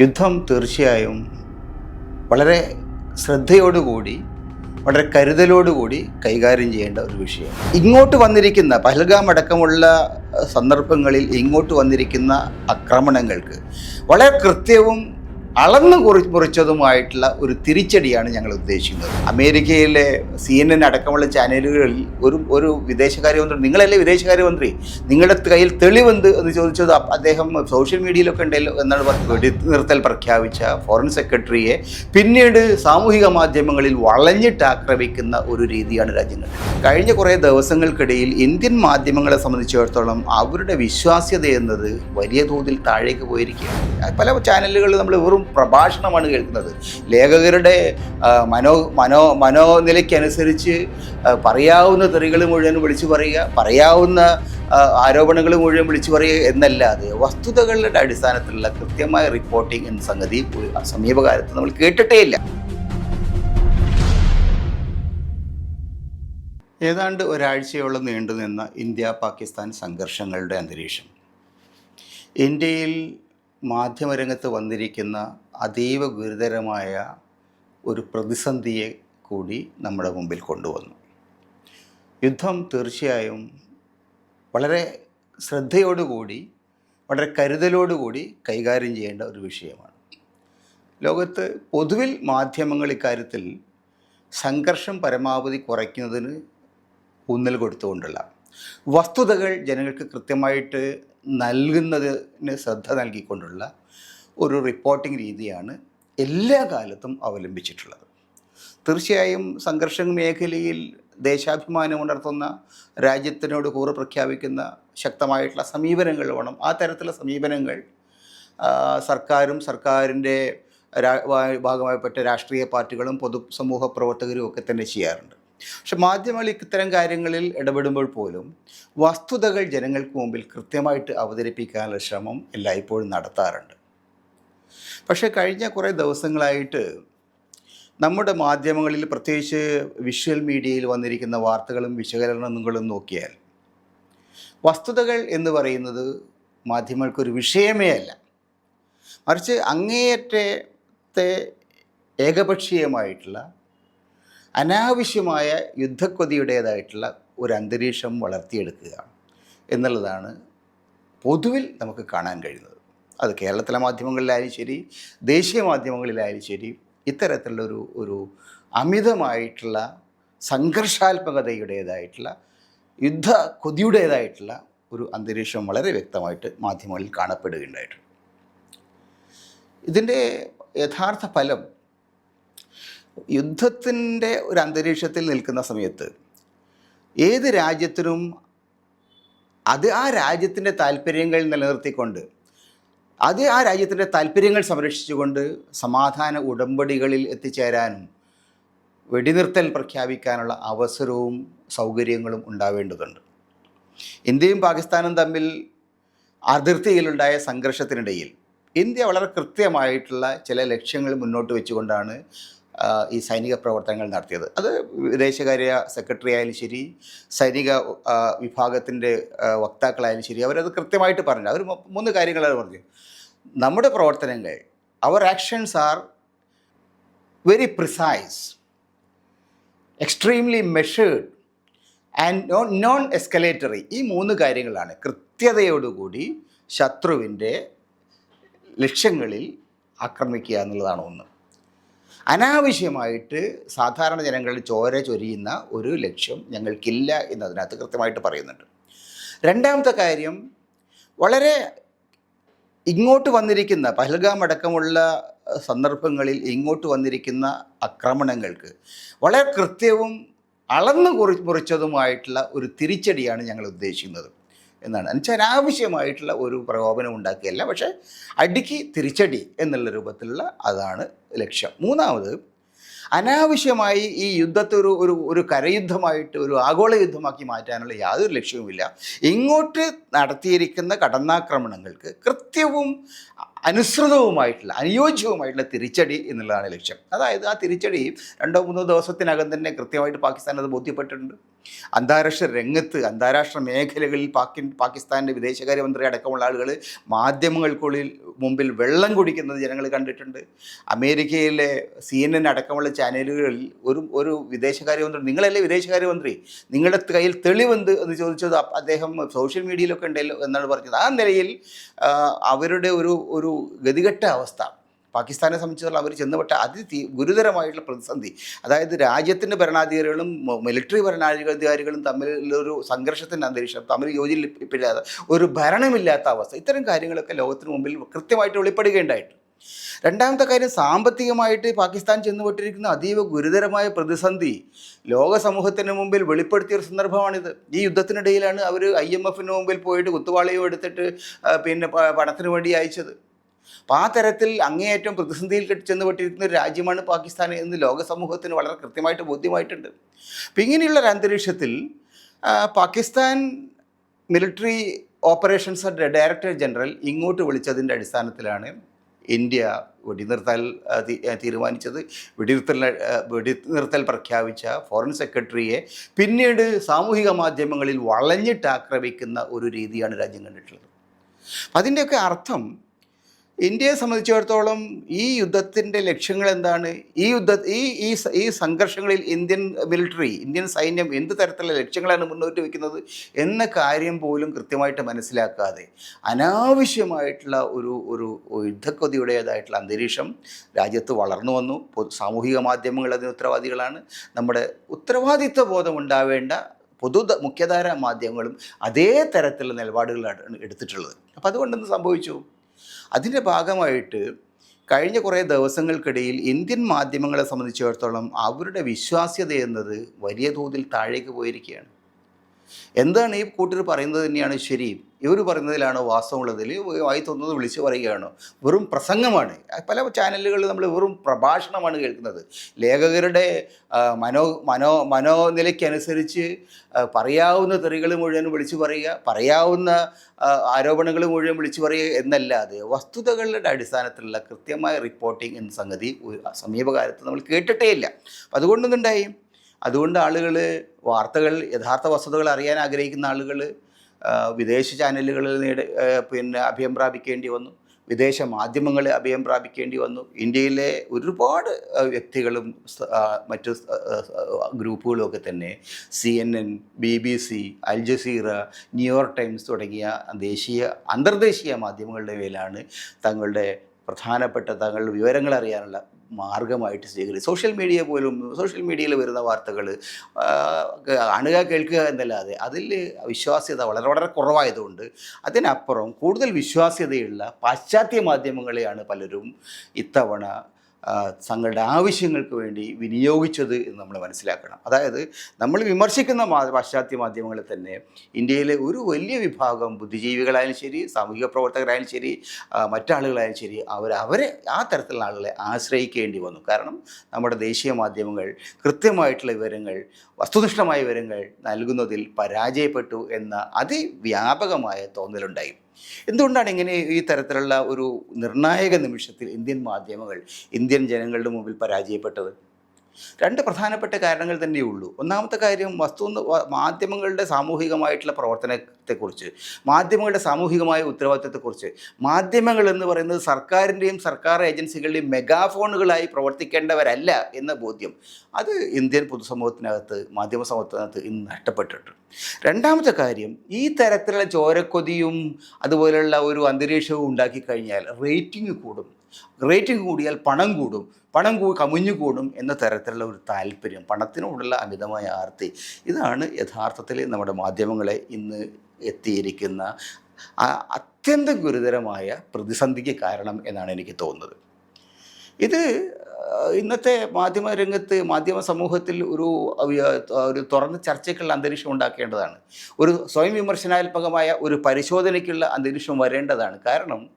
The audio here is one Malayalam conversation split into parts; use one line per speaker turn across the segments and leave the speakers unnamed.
യുദ്ധം തീർച്ചയായും വളരെ ശ്രദ്ധയോടുകൂടി വളരെ കരുതലോടുകൂടി കൈകാര്യം ചെയ്യേണ്ട ഒരു വിഷയം. ഇങ്ങോട്ട് വന്നിരിക്കുന്ന പഹൽഗാം അടക്കമുള്ള സന്ദർഭങ്ങളിൽ ഇങ്ങോട്ട് വന്നിരിക്കുന്ന ആക്രമണങ്ങൾക്ക് വളരെ കൃത്യവും അളന്നു കുറി മുറിച്ചതുമായിട്ടുള്ള ഒരു തിരിച്ചടിയാണ് ഞങ്ങൾ ഉദ്ദേശിക്കുന്നത്. അമേരിക്കയിലെ സി എൻ എൻ അടക്കമുള്ള ചാനലുകളിൽ ഒരു ഒരു വിദേശകാര്യമന്ത്രി നിങ്ങളല്ലേ വിദേശകാര്യമന്ത്രി? നിങ്ങളുടെ കയ്യിൽ തെളിവെന്ത് എന്ന് ചോദിച്ചത് അദ്ദേഹം സോഷ്യൽ മീഡിയയിലൊക്കെ ഉണ്ടല്ലോ എന്നാണ് പറഞ്ഞത്. വെടിനിർത്തൽ പ്രഖ്യാപിച്ച ഫോറിൻ സെക്രട്ടറിയെ പിന്നീട് സാമൂഹിക മാധ്യമങ്ങളിൽ വളഞ്ഞിട്ട് ആക്രമിക്കുന്ന ഒരു രീതിയാണ് രാജ്യങ്ങൾ. കഴിഞ്ഞ കുറേ ദിവസങ്ങൾക്കിടയിൽ ഇന്ത്യൻ മാധ്യമങ്ങളെ സംബന്ധിച്ചിടത്തോളം അവരുടെ വിശ്വാസ്യത എന്നത് വലിയ തോതിൽ താഴേക്ക് പോയിരിക്കുകയാണ്. പല ചാനലുകളിൽ നമ്മൾ വെറും പ്രഭാഷണമാണ് കേൾക്കുന്നത്. ലേഖകരുടെ മനോ മനോ മനോനിലയ്ക്കനുസരിച്ച് പറയാവുന്ന തെറികൾ മുഴുവൻ വിളിച്ചു പറയുക പറയാവുന്ന ആരോപണങ്ങൾ മുഴുവൻ വിളിച്ചു പറയുക എന്നല്ലാതെ വസ്തുതകളുടെ അടിസ്ഥാനത്തിലുള്ള കൃത്യമായ റിപ്പോർട്ടിംഗ് എന്ന സംഗതി സമീപകാലത്ത് നമ്മൾ കേട്ടിട്ടേ ഇല്ല ഏതാണ്ട് ഒരാഴ്ചയോളം നീണ്ടുനിന്ന ഇന്ത്യ പാകിസ്ഥാൻ സംഘർഷങ്ങളുടെ അന്തരീക്ഷം. ഇന്ത്യയിൽ മാധ്യമരംഗത്ത് വന്നിരിക്കുന്ന അതീവ ഗുരുതരമായ ഒരു പ്രതിസന്ധിയെ കൂടി നമ്മുടെ മുമ്പിൽ കൊണ്ടുവന്നു. യുദ്ധം തീർച്ചയായും വളരെ ശ്രദ്ധയോടുകൂടി വളരെ കരുതലോടുകൂടി കൈകാര്യം ചെയ്യേണ്ട ഒരു വിഷയമാണ്. ലോകത്ത് പൊതുവിൽ മാധ്യമങ്ങൾ ഇക്കാര്യത്തിൽ സംഘർഷം പരമാവധി കുറയ്ക്കുന്നതിന് ഊന്നൽ കൊടുത്തുകൊണ്ടുള്ള വസ്തുതകൾ ജനങ്ങൾക്ക് കൃത്യമായിട്ട് നൽകുന്നതിന് ശ്രദ്ധ നൽകിക്കൊണ്ടുള്ള ഒരു റിപ്പോർട്ടിംഗ് രീതിയാണ് എല്ലാ കാലത്തും അവലംബിച്ചിട്ടുള്ളത്. തീർച്ചയായും സംഘർഷ മേഖലയിൽ ദേശാഭിമാനം ഉണർത്തുന്ന രാജ്യത്തിനോട് കൂറ് പ്രഖ്യാപിക്കുന്ന ശക്തമായിട്ടുള്ള സമീപനങ്ങൾ വേണം. ആ തരത്തിലുള്ള സമീപനങ്ങൾ സർക്കാരും സർക്കാരിന്റെ ഭാഗമായിപ്പെട്ട രാഷ്ട്രീയ പാർട്ടികളും പൊതു സമൂഹ പ്രവർത്തകരും ഒക്കെ തന്നെ ചെയ്യാറുണ്ട്. പക്ഷെ മാധ്യമങ്ങൾ ഇത്തരം കാര്യങ്ങളിൽ ഇടപെടുമ്പോൾ പോലും വസ്തുതകൾ ജനങ്ങൾക്ക് മുമ്പിൽ കൃത്യമായിട്ട് അവതരിപ്പിക്കാനുള്ള ശ്രമം എല്ലായ്പ്പോഴും നടത്താറുണ്ട്. പക്ഷേ കഴിഞ്ഞ കുറേ ദിവസങ്ങളായിട്ട് നമ്മുടെ മാധ്യമങ്ങളിൽ പ്രത്യേകിച്ച് വിഷ്വൽ മീഡിയയിൽ വന്നിരിക്കുന്ന വാർത്തകളും വിശകലനങ്ങളും നോക്കിയാൽ വസ്തുതകൾ എന്ന് പറയുന്നത് മാധ്യമങ്ങൾക്കൊരു വിഷയമേ അല്ല. മറിച്ച് അങ്ങേയറ്റത്തെ ഏകപക്ഷീയമായിട്ടുള്ള അനാവശ്യമായ യുദ്ധക്കൊതിയുടേതായിട്ടുള്ള ഒരു അന്തരീക്ഷം വളർത്തിയെടുക്കുക എന്നുള്ളതാണ് പൊതുവിൽ നമുക്ക് കാണാൻ കഴിയുന്നത്. അത് കേരളത്തിലെ മാധ്യമങ്ങളിലായാലും ശരി ദേശീയ മാധ്യമങ്ങളിലായാലും ശരി ഇത്തരത്തിലുള്ള ഒരു ഒരു അമിതമായിട്ടുള്ള സംഘർഷാത്മകതയുടേതായിട്ടുള്ള യുദ്ധ കൊതിയുടേതായിട്ടുള്ള ഒരു അന്തരീക്ഷം വളരെ വ്യക്തമായിട്ട് മാധ്യമങ്ങളിൽ കാണപ്പെടുകയുണ്ടായിട്ടുണ്ട്. ഇതിന്റെ യഥാർത്ഥ ഫലം യുദ്ധത്തിന്റെ ഒരു അന്തരീക്ഷത്തിൽ നിൽക്കുന്ന സമയത്ത് ഏത് രാജ്യത്തിനും അത് ആ രാജ്യത്തിന്റെ താല്പര്യങ്ങൾ നിലനിർത്തിക്കൊണ്ട് അത് ആ രാജ്യത്തിന്റെ താല്പര്യങ്ങൾ സംരക്ഷിച്ചുകൊണ്ട് സമാധാന ഉടമ്പടികളിൽ എത്തിച്ചേരാനും വെടിനിർത്തൽ പ്രഖ്യാപിക്കാനുള്ള അവസരവും സൗകര്യങ്ങളും ഉണ്ടാവേണ്ടതുണ്ട്. ഇന്ത്യയും പാകിസ്ഥാനും തമ്മിൽ അതിർത്തിയിലുണ്ടായ സംഘർഷത്തിനിടയിൽ ഇന്ത്യ വളരെ കൃത്യമായിട്ടുള്ള ചില ലക്ഷ്യങ്ങൾ മുന്നോട്ട് വെച്ചുകൊണ്ടാണ് ഈ സൈനിക പ്രവർത്തനങ്ങൾ നടത്തിയത്. അത് വിദേശകാര്യ സെക്രട്ടറി ആയാലും ശരി സൈനിക വിഭാഗത്തിന്റെ വക്താക്കളായാലും ശരി അവരത് കൃത്യമായിട്ട് പറഞ്ഞു. അവർ മൂന്ന് കാര്യങ്ങളാണ് പറഞ്ഞു നമ്മുടെ പ്രവർത്തനങ്ങൾ അവർ actions are very precise extremely measured and non non escalatory ഈ മൂന്ന് കാര്യങ്ങളാണ് കൃത്യതയോടുകൂടി ശത്രുവിന്റെ ലക്ഷ്യങ്ങളിൽ ആക്രമിക്കുക എന്നുള്ളതാണ് ഒന്ന്. അനാവശ്യമായിട്ട് സാധാരണ ജനങ്ങളിൽ ചോര ചൊരിയുന്ന ഒരു ലക്ഷ്യം ഞങ്ങൾക്കില്ല എന്നതിനകത്ത് കൃത്യമായിട്ട് പറയുന്നുണ്ട്. രണ്ടാമത്തെ കാര്യം വളരെ ഇങ്ങോട്ട് വന്നിരിക്കുന്ന പഹൽഗാം അടക്കമുള്ള സന്ദർഭങ്ങളിൽ ഇങ്ങോട്ട് വന്നിരിക്കുന്ന ആക്രമണങ്ങൾക്ക് വളരെ കൃത്യവും അളന്നു കുറി മുറിച്ചതുമായിട്ടുള്ള ഒരു തിരിച്ചടിയാണ് ഞങ്ങൾ ഉദ്ദേശിക്കുന്നത്. എന്നാണ്. എന്നുവെച്ചാൽ അനാവശ്യമായിട്ടുള്ള ഒരു പ്രകോപനം ഉണ്ടാക്കുകയല്ല. പക്ഷേ അടിക്ക് തിരിച്ചടി എന്നുള്ള രൂപത്തിലുള്ള അതാണ് ലക്ഷ്യം. മൂന്നാമത് അനാവശ്യമായി ഈ യുദ്ധത്തെ ഒരു ഒരു ഒരു കരയുദ്ധമായിട്ട് ഒരു ആഗോള യുദ്ധമാക്കി മാറ്റാനുള്ള യാതൊരു ലക്ഷ്യവുമില്ല. ഇങ്ങോട്ട് നടത്തിയിരിക്കുന്ന കടന്നാക്രമണങ്ങൾക്ക് കൃത്യവും അനുസൃതവുമായിട്ടുള്ള അനുയോജ്യവുമായിട്ടുള്ള തിരിച്ചടി എന്നുള്ളതാണ് ലക്ഷ്യം. അതായത് ആ തിരിച്ചടി രണ്ടോ മൂന്നോ ദിവസത്തിനകം തന്നെ കൃത്യമായിട്ട് പാകിസ്ഥാൻ അത് ബോധ്യപ്പെട്ടിട്ടുണ്ട്. അന്താരാഷ്ട്ര രംഗത്ത് അന്താരാഷ്ട്ര മേഖലകളിൽ പാക്കി പാകിസ്ഥാന്റെ വിദേശകാര്യമന്ത്രി അടക്കമുള്ള ആളുകൾ മാധ്യമങ്ങൾക്കുള്ളിൽ മുമ്പിൽ വെള്ളം കുടിക്കുന്നത് ജനങ്ങൾ കണ്ടിട്ടുണ്ട്. അമേരിക്കയിലെ സി എൻ എൻ അടക്കമുള്ള ചാനലുകളിൽ ഒരു ഒരു വിദേശകാര്യമന്ത്രി നിങ്ങളല്ലേ വിദേശകാര്യമന്ത്രി? നിങ്ങളുടെ കയ്യിൽ തെളിവെന്ത് എന്ന് ചോദിച്ചത് അദ്ദേഹം സോഷ്യൽ മീഡിയയിലൊക്കെ ഉണ്ടല്ലോ എന്നാണ് പറഞ്ഞത്. ആ നിലയിൽ അവരുടെ ഒരു ഒരു ഗതികെട്ട അവസ്ഥ. പാകിസ്ഥാനെ സംബന്ധിച്ചിടത്തോളം അവർ ചെന്നപ്പെട്ട അതി ഗുരുതരമായിട്ടുള്ള പ്രതിസന്ധി. അതായത് രാജ്യത്തിന്റെ ഭരണാധികാരികളും മിലിറ്ററി ഭരണാധികാരികളും തമ്മിലൊരു സംഘർഷത്തിന്റെ അന്തരീക്ഷം തമ്മിൽ യോജിപ്പില്ലാതെ ഒരു ഭരണമില്ലാത്ത അവസ്ഥ. ഇത്തരം കാര്യങ്ങളൊക്കെ ലോകത്തിന് മുമ്പിൽ കൃത്യമായിട്ട് വെളിപ്പെടുകയുണ്ടായിട്ട് രണ്ടാമത്തെ കാര്യം സാമ്പത്തികമായിട്ട് പാകിസ്ഥാൻ ചെന്നുപെട്ടിരിക്കുന്ന അതീവ ഗുരുതരമായ പ്രതിസന്ധി ലോക സമൂഹത്തിന് മുമ്പിൽ വെളിപ്പെടുത്തിയ ഒരു സന്ദർഭമാണിത്. ഈ യുദ്ധത്തിനിടയിലാണ് അവർ ഐ എം എഫിന് മുമ്പിൽ പോയിട്ട് കുത്തുവാളിയും എടുത്തിട്ട് പിന്നെ പണത്തിന് വേണ്ടി അയച്ചത്. അപ്പം ആ തരത്തിൽ അങ്ങേയറ്റം പ്രതിസന്ധിയിൽ ചെന്നുപെട്ടിരിക്കുന്ന ഒരു രാജ്യമാണ് പാകിസ്ഥാൻ എന്ന് ലോക സമൂഹത്തിന് വളരെ കൃത്യമായിട്ട് ബോധ്യമായിട്ടുണ്ട്. അപ്പം ഇങ്ങനെയുള്ള ഒരു അന്തരീക്ഷത്തിൽ Pakistan military operations director general ഇങ്ങോട്ട് വിളിച്ചതിന്റെ അടിസ്ഥാനത്തിലാണ് ഇന്ത്യ വെടിനിർത്താൻ തീരുമാനിച്ചത്. വെടിനിർത്തൽ വെടിനിർത്തൽ പ്രഖ്യാപിച്ച ഫോറിൻ സെക്രട്ടറിയെ പിന്നീട് സാമൂഹിക മാധ്യമങ്ങളിൽ വളഞ്ഞിട്ട് ആക്രമിക്കുന്ന ഒരു രീതിയാണ് രാജ്യം കണ്ടിട്ടുള്ളത്. അതിന്റെയൊക്കെ അർത്ഥം ഇന്ത്യയെ സംബന്ധിച്ചിടത്തോളം ഈ യുദ്ധത്തിന്റെ ലക്ഷ്യങ്ങൾ എന്താണ്? ഈ യുദ്ധ ഈ ഈ ഈ സംഘർഷങ്ങളിൽ ഇന്ത്യൻ മിലിറ്ററി ഇന്ത്യൻ സൈന്യം എന്ത് തരത്തിലുള്ള ലക്ഷ്യങ്ങളാണ് മുന്നോട്ട് വയ്ക്കുന്നത് എന്ന കാര്യം പോലും കൃത്യമായിട്ട് മനസ്സിലാക്കാതെ അനാവശ്യമായിട്ടുള്ള ഒരു ഒരു യുദ്ധക്കൊതിയുടേതായിട്ടുള്ള അന്തരീക്ഷം രാജ്യത്ത് വളർന്നു വന്നു. സാമൂഹിക മാധ്യമങ്ങൾ അതിന് ഉത്തരവാദികളാണ്. നമ്മുടെ ഉത്തരവാദിത്വ ബോധം ഉണ്ടാവേണ്ട പൊതു മുഖ്യധാര മാധ്യമങ്ങളും അതേ തരത്തിലുള്ള നിലപാടുകളാണ് എടുത്തിട്ടുള്ളത്. അപ്പോൾ അതുകൊണ്ടെന്ന് സംഭവിച്ചു? അതിന്റെ ഭാഗമായിട്ട് കഴിഞ്ഞ കുറേ ദിവസങ്ങൾക്കിടയിൽ ഇന്ത്യൻ മാധ്യമങ്ങളെ സംബന്ധിച്ചിടത്തോളം അവരുടെ വിശ്വാസ്യത എന്നത് വലിയ തോതിൽ താഴേക്ക് പോയിരിക്കുകയാണ്. എന്താണ് ഈ കൂട്ടർ പറയുന്നത് തന്നെയാണ് ശരി. ഇവർ പറയുന്നതിലാണോ വാസ്തവമുള്ളതിൽ വായി തോന്നുന്നത് വിളിച്ചു പറയുകയാണോ. വെറും പ്രസംഗമാണ്. പല ചാനലുകളിൽ നമ്മൾ വെറും പ്രഭാഷണമാണ് കേൾക്കുന്നത്. ലേഖകരുടെ മനോ മനോ മനോനിലയ്ക്കനുസരിച്ച് പറയാവുന്ന തെറികൾ മുഴുവൻ വിളിച്ചു പറയുക പറയാവുന്ന ആരോപണങ്ങൾ മുഴുവൻ വിളിച്ചു പറയുക എന്നല്ലാതെ വസ്തുതകളുടെ അടിസ്ഥാനത്തിലുള്ള കൃത്യമായ റിപ്പോർട്ടിംഗ് എന്ന സംഗതി സമീപകാലത്ത് നമ്മൾ കേട്ടിട്ടേ ഇല്ല അതുകൊണ്ടൊന്നുണ്ടായി? അതുകൊണ്ട് ആളുകൾ വാർത്തകൾ യഥാർത്ഥ വസ്തുതകൾ അറിയാൻ ആഗ്രഹിക്കുന്ന ആളുകൾ വിദേശ ചാനലുകളിൽ നേടി പിന്നെ അഭയം പ്രാപിക്കേണ്ടി വന്നു. വിദേശ മാധ്യമങ്ങളെ അഭയം പ്രാപിക്കേണ്ടി വന്നു. ഇന്ത്യയിലെ ഒരുപാട് വ്യക്തികളും മറ്റു ഗ്രൂപ്പുകളും ഒക്കെ തന്നെ C N N B B C Al Jazeera New York Times തുടങ്ങിയ ദേശീയ അന്തർദേശീയ മാധ്യമങ്ങളുടെ മേലാണ് തങ്ങളുടെ പ്രധാനപ്പെട്ട തങ്ങളുടെ വിവരങ്ങൾ അറിയാനുള്ള മാർഗമായിട്ട് സ്വീകരിച്ചു. സോഷ്യൽ മീഡിയ പോലും സോഷ്യൽ മീഡിയയിൽ വരുന്ന വാർത്തകൾ അണുക കേൾക്കുക എന്നല്ലാതെ അതിൽ വിശ്വാസ്യത വളരെ വളരെ കുറവായതുകൊണ്ട് അതിനപ്പുറം കൂടുതൽ വിശ്വാസ്യതയുള്ള പാശ്ചാത്യ മാധ്യമങ്ങളെയാണ് പലരും ഇത്തവണ തങ്ങളുടെ ആവശ്യങ്ങൾക്ക് വേണ്ടി വിനിയോഗിച്ചത് എന്ന് നമ്മൾ മനസ്സിലാക്കണം. അതായത് നമ്മൾ വിമർശിക്കുന്ന പാശ്ചാത്യ മാധ്യമങ്ങളിൽ തന്നെ ഇന്ത്യയിലെ ഒരു വലിയ വിഭാഗം ബുദ്ധിജീവികളായാലും ശരി സാമൂഹിക പ്രവർത്തകരായാലും ശരി മറ്റാളുകളായാലും ശരി അവർ അവരെ ആ തരത്തിലുള്ള ആളുകളെ ആശ്രയിക്കേണ്ടി വന്നു. കാരണം നമ്മുടെ ദേശീയ മാധ്യമങ്ങൾ കൃത്യമായിട്ടുള്ള വിവരങ്ങൾ വസ്തുനിഷ്ഠമായ വിവരങ്ങൾ നൽകുന്നതിൽ പരാജയപ്പെട്ടു എന്ന അതിവ്യാപകമായ തോന്നലുണ്ടായി. എന്തുകൊണ്ടാണ് ഇങ്ങനെ ഈ തരത്തിലുള്ള ഒരു നിർണായക നിമിഷത്തിൽ ഇന്ത്യൻ മാധ്യമങ്ങൾ ഇന്ത്യൻ ജനങ്ങളുടെ മുമ്പിൽ പരാജയപ്പെട്ടത്? രണ്ട് പ്രധാനപ്പെട്ട കാരണങ്ങൾ തന്നെയുള്ളൂ ഒന്നാമത്തെ കാര്യം വസ്തു മാധ്യമങ്ങളുടെ സാമൂഹികമായിട്ടുള്ള പ്രവർത്തനത്തെക്കുറിച്ച് മാധ്യമങ്ങളുടെ സാമൂഹികമായ ഉത്തരവാദിത്തത്തെക്കുറിച്ച്. മാധ്യമങ്ങൾ എന്ന് പറയുന്നത് സർക്കാരിന്റെയും സർക്കാർ ഏജൻസികളുടെയും മെഗാഫോണുകളായി പ്രവർത്തിക്കേണ്ടവരല്ല എന്ന ബോധ്യം അത് ഇന്ത്യൻ പൊതുസമൂഹത്തിനകത്ത് മാധ്യമ സമൂഹത്തിനകത്ത് ഇന്ന് നഷ്ടപ്പെട്ടിട്ടുണ്ട്. രണ്ടാമത്തെ കാര്യം ഈ തരത്തിലുള്ള ചോരക്കൊതിയും അതുപോലെയുള്ള ഒരു അന്തരീക്ഷവും ഉണ്ടാക്കി കഴിഞ്ഞാൽ റേറ്റിംഗ് കൂടും. റേറ്റിംഗ് കൂടിയാൽ പണം കൂടും. പണം കൂ കമിഞ്ഞു കൂടും എന്ന തരത്തിലുള്ള ഒരു താല്പര്യം പണത്തിനോടുള്ള അമിതമായ ആർത്തി. ഇതാണ് യഥാർത്ഥത്തിൽ നമ്മുടെ മാധ്യമങ്ങളെ ഇന്ന് എത്തിയിരിക്കുന്ന അത്യന്തം ഗുരുതരമായ പ്രതിസന്ധിക്ക് കാരണം എന്നാണ് എനിക്ക് തോന്നുന്നത്. ഇത് ഇന്നത്തെ മാധ്യമ രംഗത്ത് മാധ്യമ സമൂഹത്തിൽ ഒരു ഒരു തുറന്ന ചർച്ചയ്ക്കുള്ള അന്തരീക്ഷം ഉണ്ടാക്കേണ്ടതാണ്. ഒരു സ്വയം വിമർശനാത്മകമായ ഒരു പരിശോധനയ്ക്കുള്ള അന്തരീക്ഷം വരേണ്ടതാണ്. കാരണം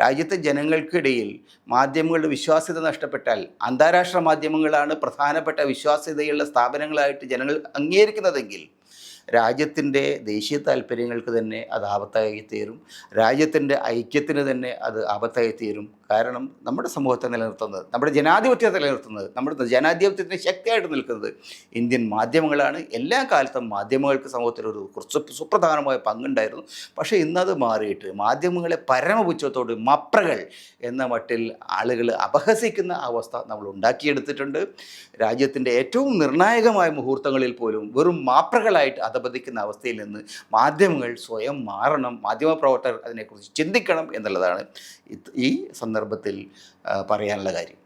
രാജ്യത്തെ ജനങ്ങൾക്കിടയിൽ മാധ്യമങ്ങളുടെ വിശ്വാസ്യത നഷ്ടപ്പെട്ടാൽ അന്താരാഷ്ട്ര മാധ്യമങ്ങളാണ് പ്രധാനപ്പെട്ട വിശ്വാസ്യതയുള്ള സ്ഥാപനങ്ങളായിട്ട് ജനങ്ങൾ അംഗീകരിക്കുന്നതെങ്കിൽ രാജ്യത്തിന്റെ ദേശീയ താല്പര്യങ്ങൾക്ക് തന്നെ അത് ആപത്തായി തീരും. രാജ്യത്തിന്റെ ഐക്യത്തിന് തന്നെ അത് ആപത്തായി തീരും. കാരണം നമ്മുടെ സമൂഹത്തെ നിലനിർത്തുന്നത് നമ്മുടെ ജനാധിപത്യത്തെ നിലനിർത്തുന്നത് നമ്മുടെ ജനാധിപത്യത്തിന് ശക്തിയായിട്ട് നിൽക്കുന്നത് ഇന്ത്യൻ മാധ്യമങ്ങളാണ്. എല്ലാ കാലത്തും മാധ്യമങ്ങൾക്ക് സമൂഹത്തിൽ ഒരു കുറച്ച് സുപ്രധാനമായ പങ്കുണ്ടായിരുന്നു. പക്ഷേ ഇന്നത് മാറിയിട്ട് മാധ്യമങ്ങളെ പരമപുച്ഛത്തോട് മപ്രകൾ എന്ന മട്ടിൽ ആളുകൾ അപഹസിക്കുന്ന അവസ്ഥ നമ്മൾ ഉണ്ടാക്കിയെടുത്തിട്ടുണ്ട്. രാജ്യത്തിന്റെ ഏറ്റവും നിർണായകമായ മുഹൂർത്തങ്ങളിൽ പോലും വെറും മാപ്രകളായിട്ട് അധപതിക്കുന്ന അവസ്ഥയിൽ നിന്ന് മാധ്യമങ്ങൾ സ്വയം മാറണം മാധ്യമപ്രവർത്തകർ അതിനെക്കുറിച്ച് ചിന്തിക്കണം എന്നുള്ളതാണ് ഈ സന്ദർഭത്തിൽ പറയാനുള്ള കാര്യം.